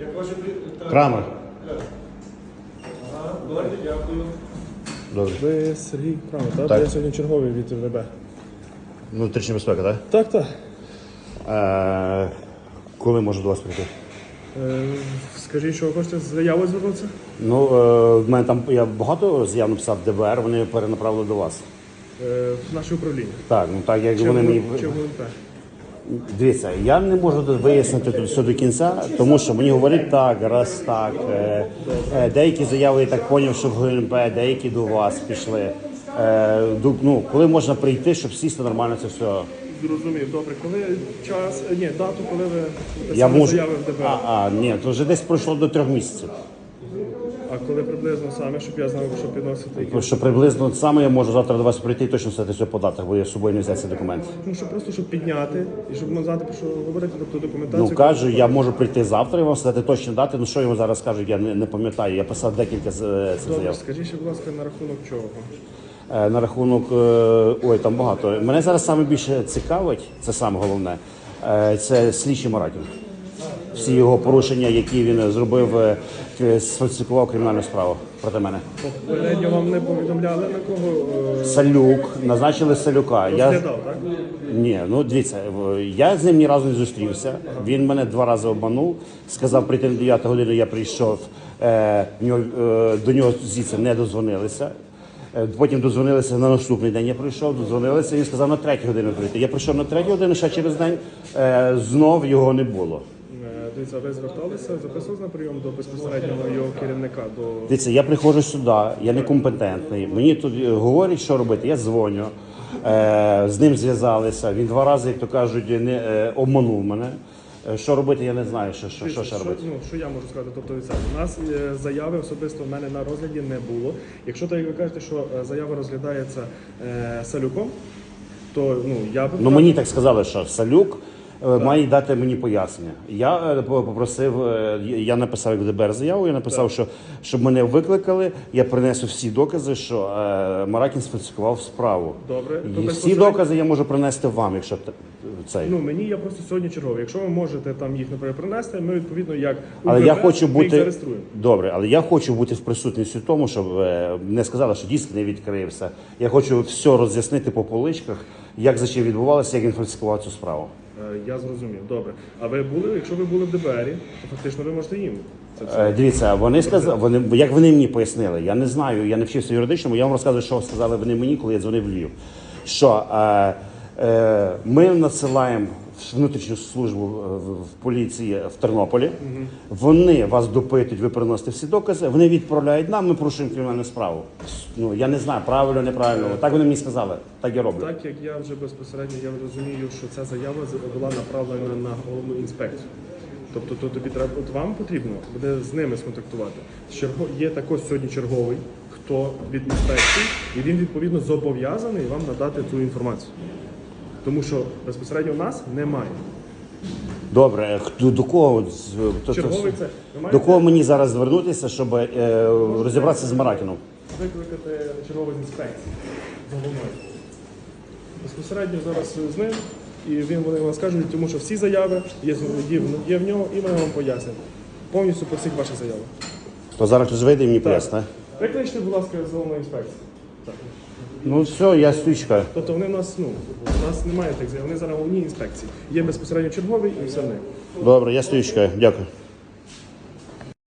Як ваше прі- та- Крамер. Ага, добре, дякую. Добре. Ви Сергій Крамер, так? Так. Я сьогодні черговий від ВБ. Внутрішня безпека, так? Так, так. Е, коли можу до вас прийти? Е, скажіть, що ви хочете з заявою звернутися? Ну, е, в мене там я багато заяв написав в ДБР, вони перенаправили до вас. Е, в наше управління. Так, ну так як Чи вони в- мені. Чи в ГУНП? Дивіться, я не можу тут вияснити тут все до кінця, тому що мені говорять так, раз так. Е, е, деякі заяви я так поняв, що в ГНП, деякі до вас пішли. Е, ду- ну, коли можна прийти, щоб сісти нормально це все. Зрозумів, добре. Коли час, ні, дату, коли ви писали заяви в ДБР, А, а, ні, то вже десь пройшло до трьох місяців. А коли приблизно саме, щоб я знав, що підносити які. Що приблизно саме я можу завтра до вас прийти і точно все все по датах, бо я з собою не взяв ці документи. Ну, щоб просто щоб підняти і щоб ми знати, про що говорити, тобто документацію. Ну кажу, я можу прийти завтра і вам сказати точні дати. Ну що йому зараз скажуть, я не, не пам'ятаю. Я писав декілька з- е, цих Добре, заяв. скажіть, будь ласка, на рахунок чого? Е, На рахунок е, ой, там багато. Мене зараз саме більше цікавить, це саме головне. е, Це слідчий Маратін. Всі його порушення, які він зробив, е, сфальсифікував кримінальну справу проти мене. Попередньо вам не повідомляли на кого е, Салюк, назначили Салюка. Я розглядав, так? ні, ну дивіться, я з ним ні разу не зустрівся. Він мене два рази обманув. Сказав прийти на 9 годину. Я прийшов. Е, е, до нього звідси не дозвонилися. Е, Потім дозвонилися на наступний день. Я прийшов, дозвонилися. Він сказав на третю годину прийти. Я прийшов на третю годину, ще через день е, знов його не було. Дивіться, ви зверталися, записувалися на прийом до безпосереднього його керівника, до Дивіться, я приходжу сюди, я некомпетентний. Мені тут е, говорять, що робити. Я дзвоню, е, з ним зв'язалися. Він два рази, як то кажуть, не е, обманув мене. Е, Що робити, я не знаю, що, що, що ще робити. ну, що я можу сказати? Тобто, дивіться, у нас е, заяви особисто в мене на розгляді не було. Якщо так як ви кажете, що е, заява розглядається е, салюком, то ну я б Ну мені так сказали, що Салюк має дати мені пояснення. Я е, попросив, е, я написав як в ДБР заяву, я написав, що щоб мене викликали, я принесу всі докази, що е, Маракін сфальсифікував справу. Добре. І всі безпосередньо- докази я можу принести вам, якщо цей. Ну мені я просто сьогодні черговий. Якщо ви можете там їх наприклад, принести, ми відповідно як Але УВБ, я хочу ми їх бути добре, але я хочу бути в присутності тому, щоб е, не сказали, що диск не відкрився. Я хочу все роз'яснити по поличках, як за чим відбувалося, як він фальсифікував цю справу. Е, Я зрозумів. Добре. А ви були, якщо ви були в ДБРі, то фактично ви можете їм це все. Е, Дивіться, вони сказали, вони як вони мені пояснили. Я не знаю, я не вчився юридичному. Я вам розказую, що сказали вони мені, коли я дзвонив в Львів. Що е, е, ми надсилаємо внутрішню службу е, в, поліції в Тернополі. Вони вас допитують, ви приносите всі докази. Вони відправляють нам. Ми порушуємо кримінальну справу. Ну я не знаю, правильно, неправильно. Так вони мені сказали. Так я роблю. Так як я вже безпосередньо я розумію, що ця заява була направлена на головну інспекцію. Тобто то тобі треба, от вам потрібно буде з ними сконтактувати. Черго є також сьогодні черговий, хто від інспекції, і він відповідно зобов'язаний вам надати цю інформацію. Тому що безпосередньо у нас немає. Добре, хто до кого то- то- Черговий це до кого мені зараз звернутися, щоб е, розібратися з Маракіном? викликати черговий з інспекції за головною. Безпосередньо зараз з ним, і він вони вам скажуть, тому що всі заяви є, є, в- є в нього, і вони вам пояснять. Повністю по всіх ваших заявах. То зараз хтось вийде і мені поясне. Викличте, будь ласка, з головної інспекції. Ну все, я стучка. Тобто вони в нас, ну, у нас немає так, вони зараз в головній інспекції. Є безпосередньо черговий і все не. Добре, я стою. Дякую.